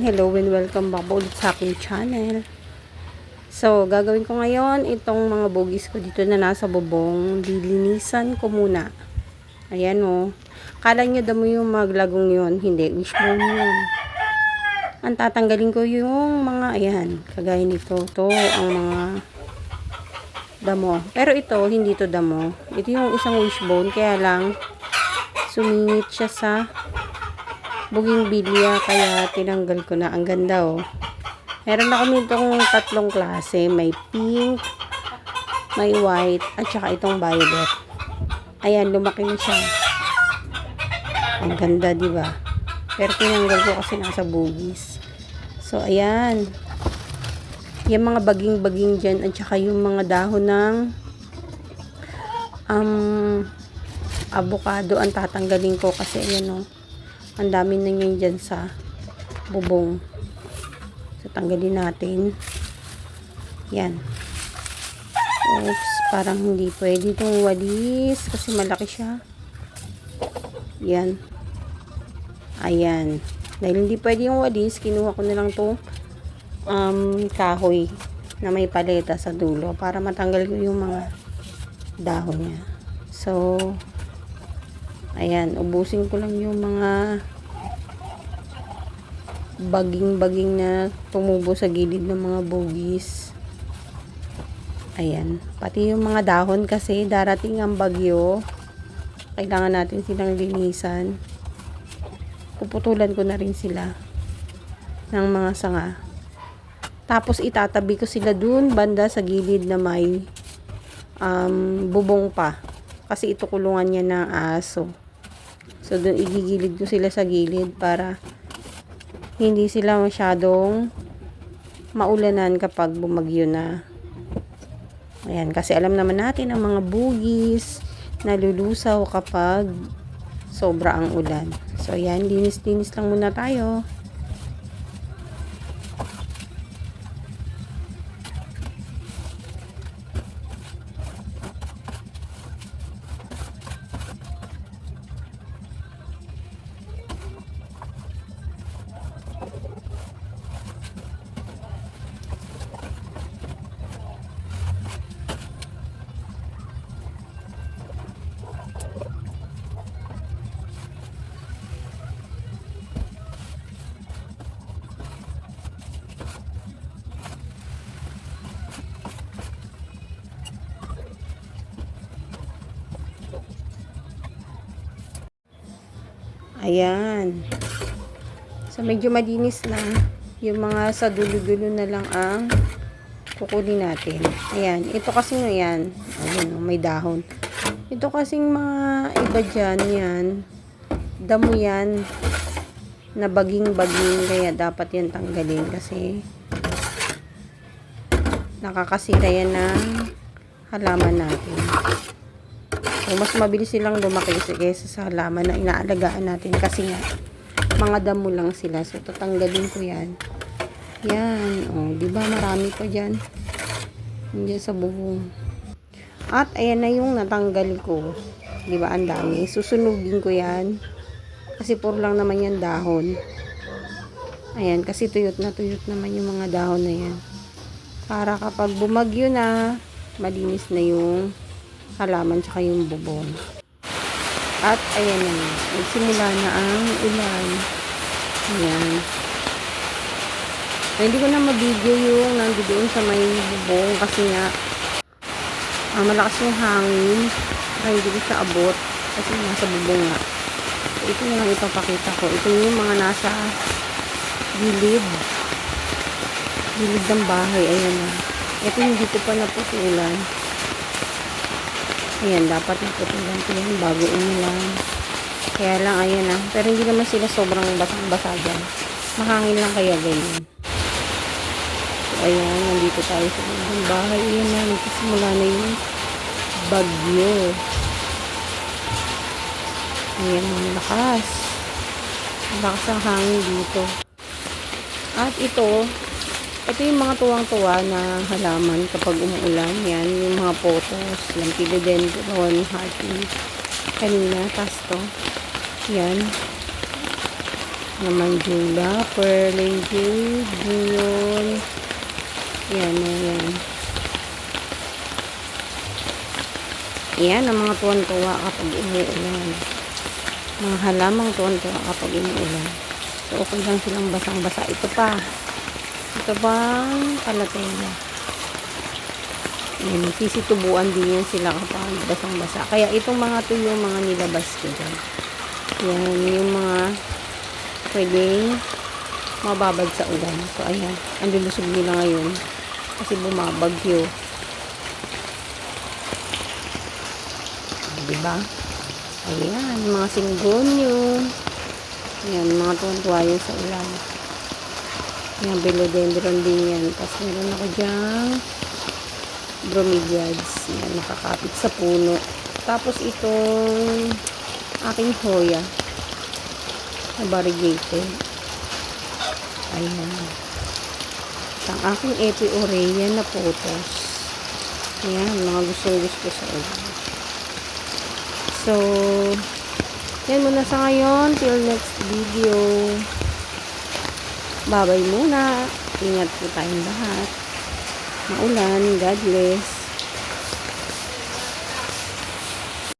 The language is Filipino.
Ayan, hello and welcome back po ulit sa aking channel. So, gagawin ko ngayon itong mga bugis ko dito na nasa bubong. Lilinisan ko muna. Ayan o. Oh. Kala nyo damo yung maglagong yun. Hindi, wishbone yun. Ang tatanggalin ko yung mga, ayan, kagaya nito. To ang mga damo. Pero ito, hindi to damo. Ito yung isang wishbone, kaya lang sumingit siya sa buging bilya kaya tinanggal ko na. Ang ganda oh. Meron ako nitong tatlong klase. May pink may white at saka itong violet. Ayan lumaki na siya. Ang ganda di ba? Pero tinanggal ko kasi nasa bugis. So ayan. Yung mga baging-baging dyan at saka yung mga dahon ng um, avocado ang tatanggalin ko kasi ayan oh ang dami na yun dyan sa bubong. So tanggalin natin. Yan. Oops parang hindi pwede itong walis kasi malaki siya. Yan. Ayan. Dahil hindi pwede yung walis kinuha ko na lang to um, kahoy na may paleta sa dulo para matanggal ko yung mga dahon niya. So Ayan, ubusin ko lang yung mga baging-baging na tumubo sa gilid ng mga bugis. Ayan, pati yung mga dahon kasi darating ang bagyo. Kailangan natin silang linisan. Puputulan ko na rin sila ng mga sanga. Tapos itatabi ko sila dun banda sa gilid na may um, bubong pa. Kasi ito kulungan niya ng aso. So, doon igigilid ko sila sa gilid para hindi sila masyadong maulanan kapag bumagyo na. Ayan, kasi alam naman natin ang mga bugis nalulusaw kapag sobra ang ulan. So, ayan, linis-linis lang muna tayo. Ayan. So, medyo madinis na. Yung mga sa dulo-dulo na lang ang kukunin natin. Ayan. Ito kasi nga yan. Ayan, oh, may dahon. Ito kasing mga iba dyan, yan. Damo yan na baging-baging. Kaya dapat yan tanggalin kasi nakakasira yan ng halaman natin. So, mas mabilis silang lumaki kaysa sa halaman na inaalagaan natin kasi nga mga damo lang sila. So, tatanggalin ko yan. Yan. O, oh, di ba marami pa dyan. Diyan sa bubong. At, ayan na yung natanggal ko. Di ba ang dami. Susunugin ko yan. Kasi puro lang naman yan dahon. Ayan, kasi tuyot na tuyot naman yung mga dahon na yan. Para kapag bumagyo na, malinis na yung halaman tsaka yung bubong. At ayan na, nagsimula na ang ulan. Ayan. So, hindi ko na mabidyo yung nandoon sa may bubong kasi nga ah, malakas yung hangin. Kaya hindi ko siya abot kasi nasa bubong nga. So, ito na lang ipapakita ko. Ito yung mga nasa gilid. Gilid ng bahay. Ayan na. Ito hindi ko pa naputulan. Ayan, dapat naputulan ko yan bago umulan. Kaya lang, ayan na. Pero hindi naman sila sobrang basang-basa dyan. Mahangin lang kaya ganyan. So, ayan, nandito tayo sa ng bahay. Ayan na, nagsisimula na yung bagyo. Ayan, ang lakas. Ang lakas ang hangin dito. At ito, ito yung mga tuwang-tuwa na halaman kapag umuulan. Yan, yung mga photos, yung philodendron, heartleaf, kanina, tasto. Yan. naman Jula, Pearling Jade, Dion. Yan, yan. Yan ang mga tuwan-tuwa kapag umuulan. Mga halamang tuwan-tuwa kapag umuulan. So, okay lang silang basang-basa. Ito pa. Ito bang kalatela? Yan, sisitubuan din yan sila kapag basang-basa. Kaya itong mga to yung mga nilabas ko dyan. Yan, yung mga pwedeng mababad sa ulan. So, ayan. Ang lulusog nila ngayon. Kasi bumabagyo. Diba? Ayan, mga singgonyo. Ayan, mga tuwan-tuwa yun sa ulan. Ayan, philodendron din yan. Tapos meron ako dyan bromeliads. Ayan, nakakapit sa puno. Tapos itong aking hoya na variegated. Ayan. At ang aking epiurea na potos. Ayan, mga gustong gusto sa ulan. So, yan muna sa ngayon. Till next video. Babay muna. Ingat po tayong lahat. Maulan. God bless.